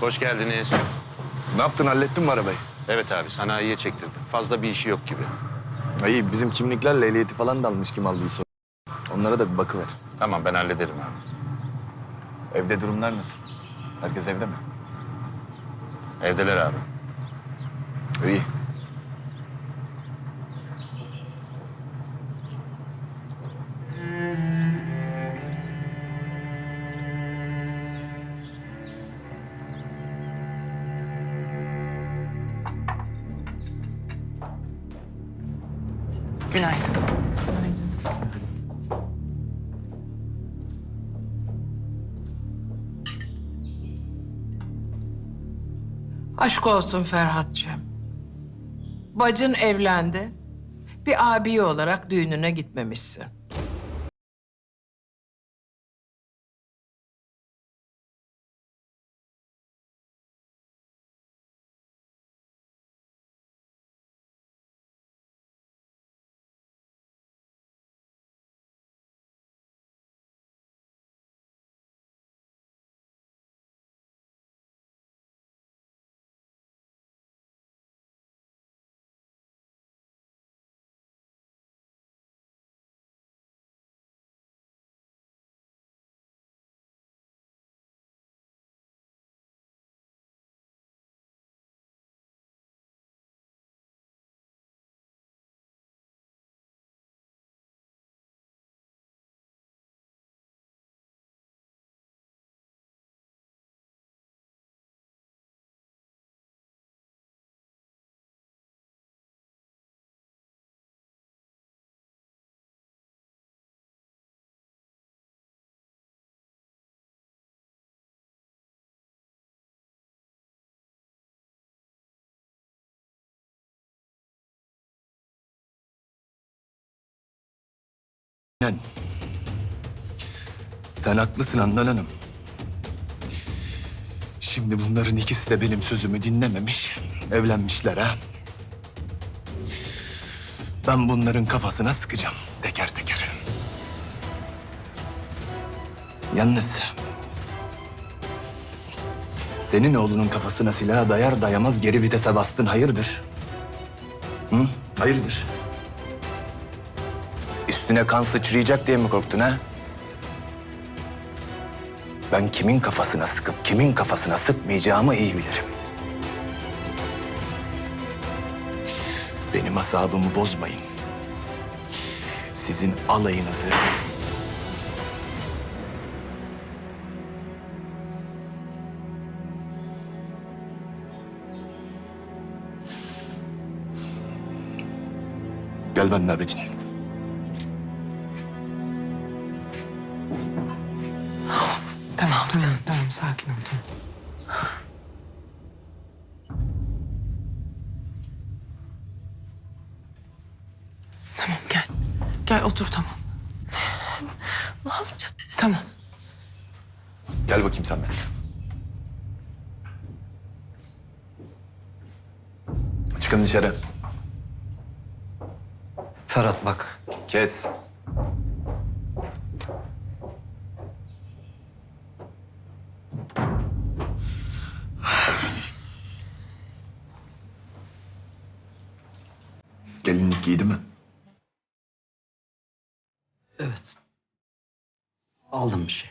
Hoş geldiniz. Ne yaptın hallettin mi arabayı? Evet abi sanayiye çektirdim. Fazla bir işi yok gibi. İyi bizim kimliklerle ehliyeti falan da almış kim aldıysa. Onlara da bir bakıver. Tamam ben hallederim abi. Evde durumlar nasıl? Herkes evde mi? Evdeler abi. İyi. Günaydın. Aşk olsun Ferhatcığım. Bacın evlendi. Bir abi olarak düğününe gitmemişsin. Yani sen haklısın Handan Hanım. Şimdi bunların ikisi de benim sözümü dinlememiş, evlenmişler ha. Ben bunların kafasına sıkacağım teker teker. Yalnız senin oğlunun kafasına silah dayar dayamaz geri vitese bastın hayırdır? Hı? Hayırdır? Üstüne kan sıçrayacak diye mi korktun ha? Ben kimin kafasına sıkıp kimin kafasına sıkmayacağımı iyi bilirim. Benim asabımı bozmayın. Sizin alayınızı... Gel benimle Abidin. Tamam, tamam, tamam. Sakin ol, tamam. Tamam, gel. Gel, otur, tamam. Ne yapacağım? Tamam. Gel bakayım sen benimle. Çıkın dışarı. Ferhat bak. Kes. Gelinlik giydi mi? Evet. Aldım bir şey.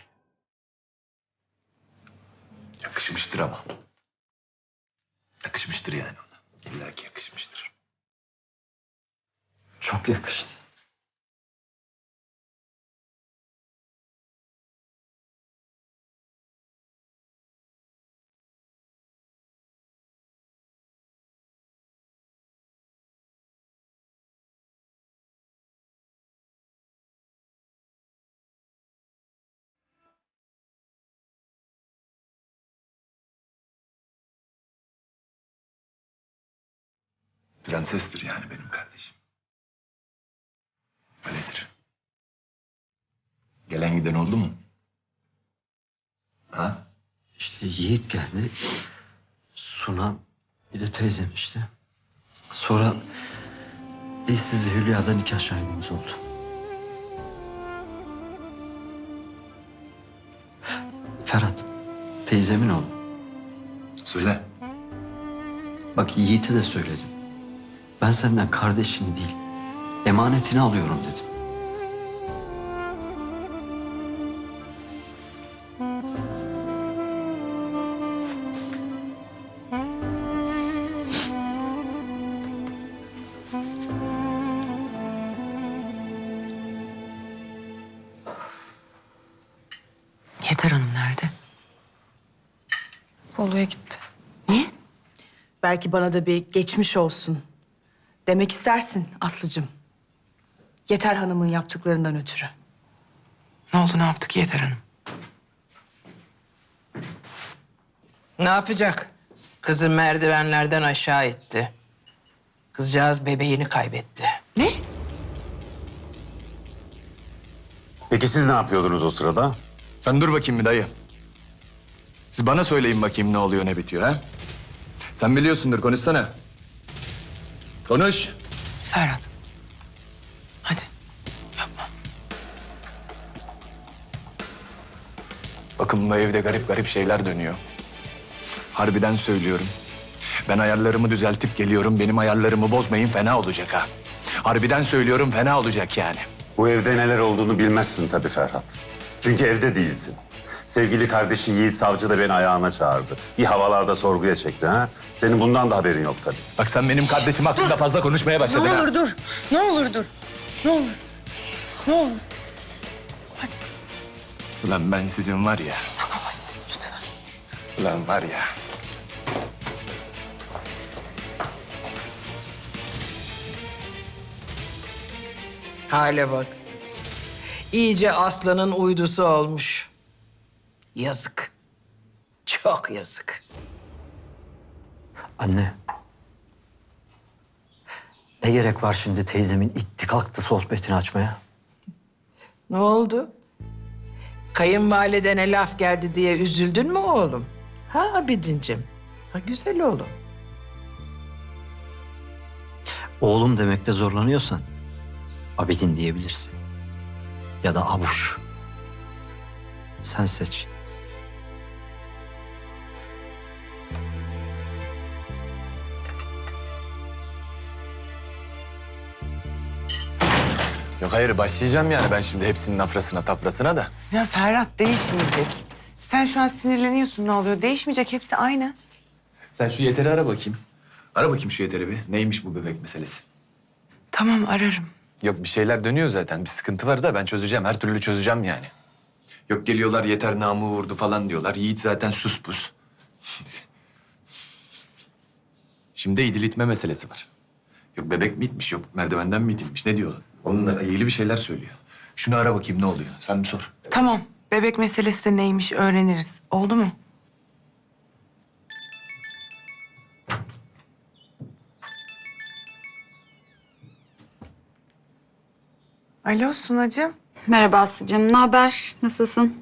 Yakışmıştır ama. Yakışmıştır yani ona. İlla ki yakışmıştır. Çok yakıştı. Prensestir yani benim kardeşim. Öyledir. Gelen giden oldu mu? Ha? İşte Yiğit geldi. Suna bir de teyzem işte. Sonra dilsiz Hülya'da nikah şahidimiz oldu. Ferhat, teyzemin oğlu. Söyle. Bak Yiğit'e de söyledim. Ben senden kardeşini değil, emanetini alıyorum dedim. Yeter Hanım nerede? Bolu'ya gitti. Niye? Belki bana da bir geçmiş olsun. Demek istersin Aslı'cığım. Yeter Hanım'ın yaptıklarından ötürü. Ne oldu ne yaptık Yeter Hanım? Ne yapacak? Kızı merdivenlerden aşağı itti. Kızcağız bebeğini kaybetti. Ne? Peki siz ne yapıyordunuz o sırada? Sen dur bakayım bir dayı. Siz bana söyleyin bakayım ne oluyor ne bitiyor ha? Sen biliyorsundur konuşsana. Konuş. Ferhat. Hadi. Yapma. Bakın bu evde garip garip şeyler dönüyor. Harbiden söylüyorum. Ben ayarlarımı düzeltip geliyorum. Benim ayarlarımı bozmayın fena olacak ha. Harbiden söylüyorum fena olacak yani. Bu evde neler olduğunu bilmezsin tabii Ferhat. Çünkü evde değilsin. Sevgili kardeşi Yiğit Savcı da beni ayağına çağırdı. Bir havalarda sorguya çekti ha. Senin bundan da haberin yok tabii. Bak sen benim kardeşim hakkında fazla konuşmaya başladın Ne ha. olur dur. Ne olur dur. Ne olur. Ne olur. Ulan ben sizin var ya. Tamam hadi lütfen. Ulan var ya. Hale bak. İyice aslanın uydusu olmuş. Yazık. Çok yazık. Anne. Ne gerek var şimdi teyzemin itti kalktı sohbetini açmaya? Ne oldu? Kayınvalidene laf geldi diye üzüldün mü oğlum? Ha Abidin'cim? Ha güzel oğlum. Oğlum demekte zorlanıyorsan Abidin diyebilirsin. Ya da Abuş. Sen seç. Yok hayır başlayacağım yani ben şimdi hepsinin afrasına tafrasına da. Ya Ferhat değişmeyecek. Sen şu an sinirleniyorsun ne oluyor? Değişmeyecek hepsi aynı. Sen şu yeteri ara bakayım. Ara bakayım şu yeteri bir. Neymiş bu bebek meselesi? Tamam ararım. Yok bir şeyler dönüyor zaten. Bir sıkıntı var da ben çözeceğim. Her türlü çözeceğim yani. Yok geliyorlar yeter namı vurdu falan diyorlar. Yiğit zaten sus pus. Şimdi idilitme meselesi var. Yok bebek mi itmiş, yok merdivenden mi itilmiş ne diyor? Onunla ilgili bir şeyler söylüyor. Şunu ara bakayım ne oluyor? Sen bir sor. Tamam. Bebek meselesi de neymiş öğreniriz. Oldu mu? Alo Sunacığım. Merhaba Aslı'cığım. Ne haber? Nasılsın?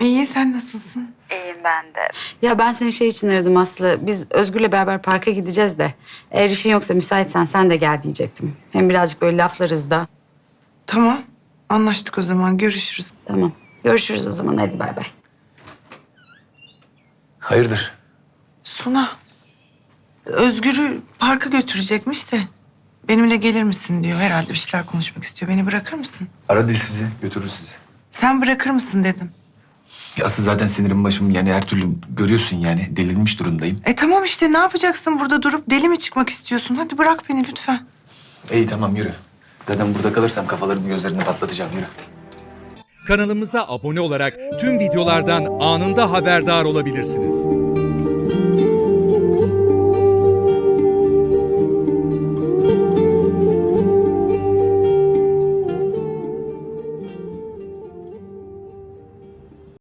İyi sen nasılsın? İyiyim ben de. Ya ben seni şey için aradım Aslı. Biz Özgür'le beraber parka gideceğiz de. Eğer işin yoksa müsaitsen sen de gel diyecektim. Hem birazcık böyle laflarız da. Tamam. Anlaştık o zaman. Görüşürüz. Tamam. Görüşürüz o zaman. Hadi bay bay. Hayırdır? Suna. Özgür'ü parka götürecekmiş de. Benimle gelir misin diyor. Herhalde bir şeyler konuşmak istiyor. Beni bırakır mısın? Ara dil sizi, götürür sizi. Sen bırakır mısın dedim. Ya Asıl zaten sinirim başım yani her türlü görüyorsun yani. Delirmiş durumdayım. E tamam işte ne yapacaksın burada durup deli mi çıkmak istiyorsun? Hadi bırak beni lütfen. İyi tamam yürü. Zaten burada kalırsam kafalarını gözlerini patlatacağım yürü. Kanalımıza abone olarak tüm videolardan anında haberdar olabilirsiniz.